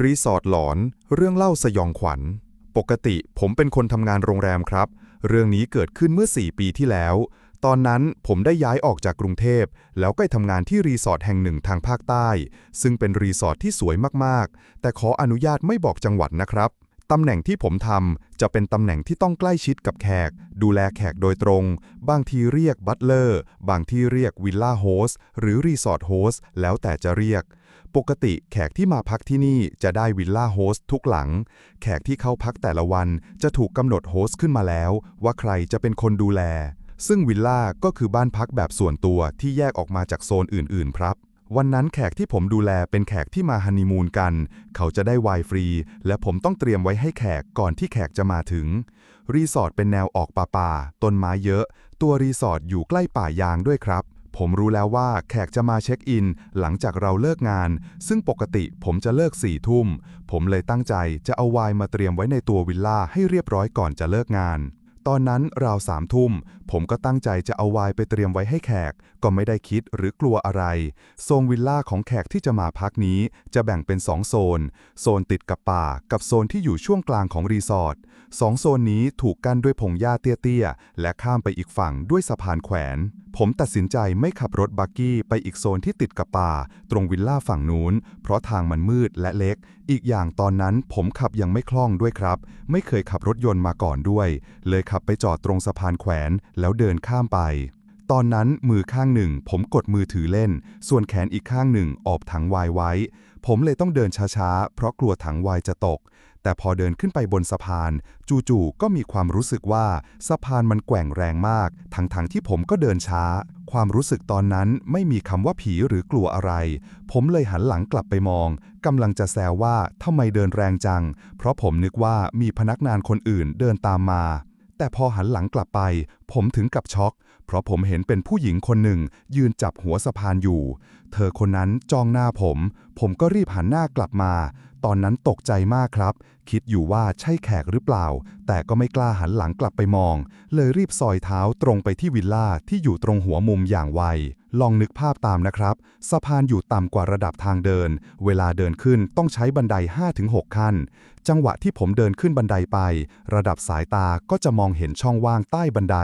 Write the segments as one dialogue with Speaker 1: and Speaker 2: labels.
Speaker 1: รีสอร์ทหลอน เรื่องเล่าสยองขวัญ ปกติผมเป็นคนทำงานโรงแรมครับ เรื่องนี้เกิดขึ้นเมื่อ 4 ปีที่แล้ว ตอนนั้นผมได้ย้ายออกจากกรุงเทพ แล้วก็ทำงานที่รีสอร์ทแห่งหนึ่งทางภาคใต้ ซึ่งเป็นรีสอร์ทที่สวยมาก ๆ แต่ขออนุญาตไม่บอกจังหวัดนะครับ ตำแหน่งที่ผมทำจะเป็นตำแหน่งที่ต้องใกล้ชิดกับแขก ดูแลแขกโดยตรง บางทีเรียกบัตเลอร์ บางที่เรียกวิลล่าโฮสหรือรีสอร์ทโฮสแล้วแต่จะเรียก ปกติแขกที่มาพักที่นี่จะได้วิลล่าโฮสทุกหลัง แขกที่เข้าพักแต่ละวันจะถูกกำหนดโฮสขึ้นมาแล้ว ว่าใครจะเป็นคนดูแล ซึ่งวิลล่าก็คือบ้านพักแบบส่วนตัวที่แยกออกมาจากโซนอื่น ๆ ครับ วันนั้นแขกที่ผมดูแลเป็นแขกที่มาฮันนีมูนกัน เขาจะได้ไวน์ฟรี และผมต้องเตรียมไว้ให้แขกก่อนที่แขกจะมาถึง รีสอร์ทเป็นแนวออกป่าป่าต้นไม้เยอะ ตัวรีสอร์ทอยู่ใกล้ป่ายางด้วยครับ ผมรู้แล้วว่าแขกจะมาเช็คอิน หลังจากเราเลิกงาน ซึ่งปกติผมจะเลิกสี่ทุ่ม ผมเลยตั้งใจจะเอาไวน์มาเตรียมไว้ในตัววิลล่าให้เรียบร้อยก่อนจะเลิกงาน ตอนนั้นราวสามทุ่ม ผมก็ตั้งใจจะเอาไวน์ไปเตรียมไว้ให้แขก ก็ไม่ได้คิดหรือกลัวอะไร โซนวิลล่าของแขกที่จะมาพักนี้จะแบ่งเป็นสองโซน โซนติดกับป่า กับโซนที่อยู่ช่วงกลางของรีสอร์ท สองโซนนี้ถูกกั้นด้วยพงหญ้าเตี้ยๆ และข้ามไปอีกฝั่งด้วยสะพานแขวน ผมตัดสินใจไม่ขับรถบักกี้ไปอีกโซนที่ติดกับป่า ตรงวิลล่าฝั่งนู้น เพราะทางมันมืดและเล็ก อีกอย่างตอนนั้นผมขับยังไม่คล่องด้วยครับ ไม่เคยขับรถยนต์มาก่อนด้วย เลยขับไปจอดตรงสะพานแขวน แล้วเดินข้ามไป ตอนนั้นมือข้างหนึ่ง ผมกดมือถือเล่น ส่วนแขนอีกข้างหนึ่งออบถังวน์ไว้ ผมเลยต้องเดินช้าๆ เพราะกลัวถังวน์จะตก แต่พอเดินขึ้นไปบนสะพาน จู่ๆก็มีความรู้สึกว่าสะพานมันแกว่งแรงมาก ทั้งๆที่ผมก็เดินช้า ความรู้สึกตอนนั้นไม่มีคำว่าผีหรือกลัวอะไร ผมเลยหันหลังกลับไปมองกำลังจะแซวว่าทำไมเดินแรงจัง เพราะผมนึกว่ามีพนักงานคนอื่นเดินตามมาแต่พอหันหลังกลับไป ผมถึงกับช็อก เพราะผมเห็นเป็นผู้หญิงคนหนึ่ง ยืนจับหัวสะพานอยู่ เธอคนนั้นจ้องหน้าผม ผมก็รีบหันหน้ากลับมา ตอนนั้นตกใจมากครับ คิดอยู่ว่าใช่แขกหรือเปล่า แต่ก็ไม่กล้าหันหลังกลับไปมอง เลยรีบซอยเท้าตรงไปที่วิลล่าที่อยู่ตรงหัวมุมอย่างไว ลองนึกภาพตามนะครับ สะพานอยู่ต่ำกว่าระดับทางเดิน เวลาเดินขึ้นต้องใช้บันได 5-6 ขั้น จังหวะที่ผมเดินขึ้นบันไดไป ระดับสายตาก็จะมองเห็นช่องว่างใต้บันได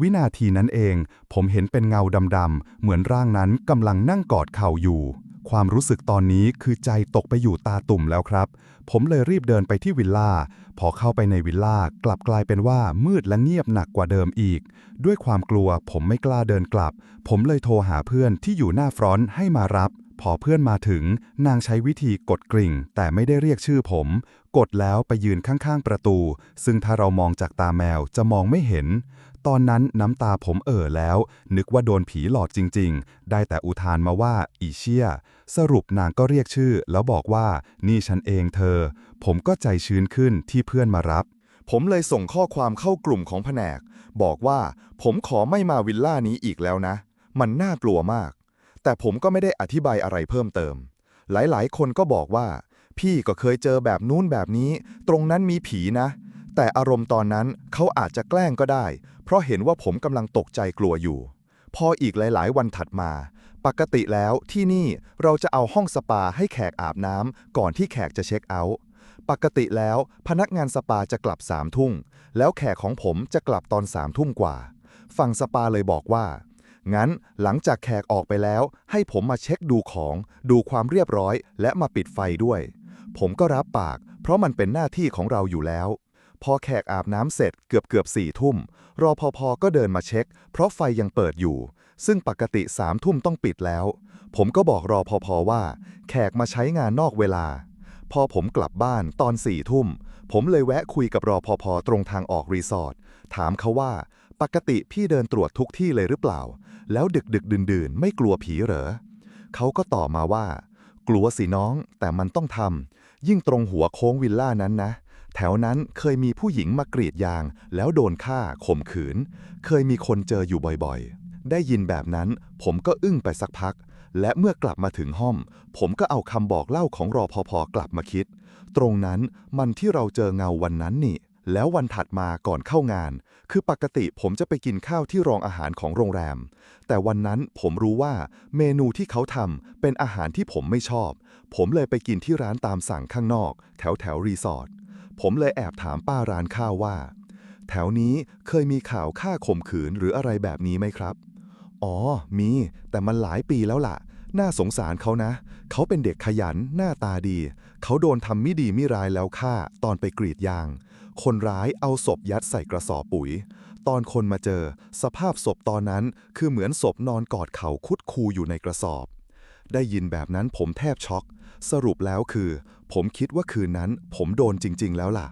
Speaker 1: วินาทีนั้นเอง ผมเห็นเป็นเงาดำๆ เหมือนร่างนั้นกำลังนั่งกอดเข่าอยู่ ความรู้สึกตอนนี้คือใจตกไปอยู่ตาตุ่มแล้วครับ ผมเลยรีบเดินไปที่วิลล่า พอเข้าไปในวิลล่ากลับกลายเป็นว่ามืดและเงียบหนักกว่าเดิมอีก ด้วยความกลัวผมไม่กล้าเดินกลับ ผมเลยโทรหาเพื่อนที่อยู่หน้าฟรอนต์ให้มารับพอเพื่อนมาถึง นางใช้วิธีกดกริ่ง แต่ไม่ได้เรียกชื่อผม กดแล้วไปยืนข้างๆประตู ซึ่งถ้าเรามองจากตาแมวจะมองไม่เห็น ตอนนั้นน้ำตาผมเอ่อแล้ว นึกว่าโดนผีหลอกจริง ๆ ได้แต่อุทานมาว่า อีเชี่ย สรุปนางก็เรียกชื่อ แล้วบอกว่า นี่ฉันเองเธอ ผมก็ใจชื้นขึ้นที่เพื่อนมารับ ผมเลยส่งข้อความเข้ากลุ่มของแผนก บอกว่าผมขอไม่มาวิลล่านี้อีกแล้วนะ มันน่ากลัวมาก แต่ผมก็ไม่ได้อธิบายอะไรเพิ่มเติม หลายๆ คนก็บอกว่า พี่ก็เคยเจอแบบนู้นแบบนี้ ตรงนั้นมีผีนะ แต่อารมณ์ตอนนั้นเขาอาจจะแกล้งก็ได้ เพราะเห็นว่าผมกำลังตกใจกลัวอยู่ พออีกหลาย ๆ วันถัดมา ปกติแล้วที่นี่เราจะเอาห้องสปาให้แขกอาบน้ำก่อนที่แขกจะเช็คเอาท์ปกติแล้วพนักงานสปาจะกลับสามทุ่มแล้วแขกของผมจะกลับตอนสามทุ่มกว่า ฝั่งสปาเลยบอกว่า งั้นหลังจากแขกออกไปแล้ว ให้ผมมาเช็คดูของ ดูความเรียบร้อย และมาปิดไฟด้วย ผมก็รับปาก เพราะมันเป็นหน้าที่ของเราอยู่แล้ว พอแขกอาบน้ำเสร็จเกือบเกือบสี่ทุ่ม รอพอพอก็เดินมาเช็ค เพราะไฟยังเปิดอยู่ ซึ่งปกติสามทุ่มต้องปิดแล้ว ผมก็บอกรอพอพอว่า แขกมาใช้งานนอกเวลา พอผมกลับบ้านตอนสี่ทุ่ม ผมเลยแวะคุยกับรอพอพอตรงทางออกรีสอร์ท ถามเขาว่า ปกติพี่เดินตรวจทุกที่เลยหรือเปล่า แล้วดึกดึกดื่นดื่นๆไม่กลัวผีเหรอ เขาก็ตอบมาว่า กลัวสิน้อง แต่มันต้องทำยิ่งตรงหัวโค้งวิลล่านั้นนะ แถวนั้นเคยมีผู้หญิงมากรีดยาง แล้วโดนฆ่าข่มขืน เคยมีคนเจออยู่บ่อยๆ ได้ยินแบบนั้น ผมก็อึ้งไปสักพัก และเมื่อกลับมาถึงห้อง ผมก็เอาคำบอกเล่าของรอพอพอกลับมาคิด ตรงนั้นมันที่เราเจอเงาวันนั้นนี่ แล้ววันถัดมาก่อนเข้างาน คือปกติผมจะไปกินข้าวที่โรงอาหารของโรงแรม แต่วันนั้นผมรู้ว่าเมนูที่เขาทำเป็นอาหารที่ผมไม่ชอบ ผมเลยไปกินที่ร้านตามสั่งข้างนอก แถวแถวรีสอร์ท ผมเลยแอบถามป้าร้านข้าวว่า แถวนี้เคยมีข่าวฆ่าข่มขืนหรืออะไรแบบนี้ไหมครับ อ๋อ มี แต่มันหลายปีแล้วล่ะ น่าสงสารเขานะ เขาเป็นเด็กขยัน หน้าตาดี เขาโดนทำไม่ดีไม่ร้ายแล้วฆ่า ตอนไปกรีดยาง คนร้ายเอาศพยัดใส่กระสอบปุ๋ย ตอนคนมาเจอ สภาพศพตอนนั้นคือเหมือนศพนอนกอดเข่าคุดคูอยู่ในกระสอบ ได้ยินแบบนั้นผมแทบช็อก สรุปแล้วคือ ผมคิดว่าคืนนั้นผมโดนจริง ๆ แล้วล่ะ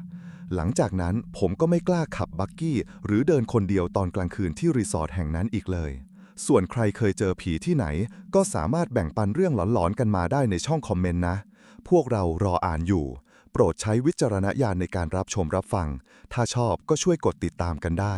Speaker 1: หลังจากนั้นผมก็ไม่กล้าขับบักกี้หรือเดินคนเดียวตอนกลางคืนที่รีสอร์ทแห่งนั้นอีกเลย ส่วนใครเคยเจอผีที่ไหน ก็สามารถแบ่งปันเรื่องหลอนๆกันมาได้ในช่องคอมเมนต์นะ พวกเรารออ่านอยู่ โปรดใช้วิจารณญาณในการรับชมรับฟัง ถ้าชอบก็ช่วยกดติดตามกันได้